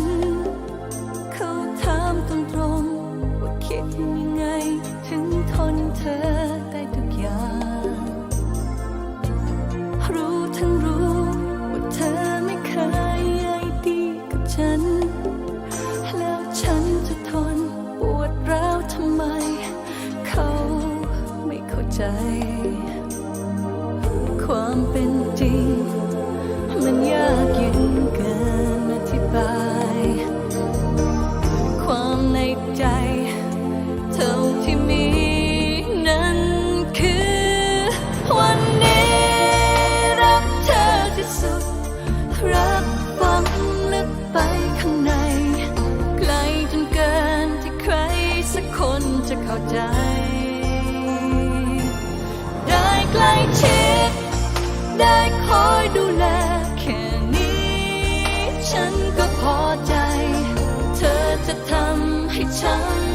น เขาถามตรงตรงว่าคิดยังไง ถึงทนเธอได้ทุกอย่าง รู้ทั้งรู้ว่าเธอไม่เคยใยดีกับฉัน แล้วฉันจะทนปวดร้าวทำไม เขาไม่เข้าใจ ความเป็น ฉันก็พอใจ เธอจะทำให้ฉัน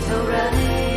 เธ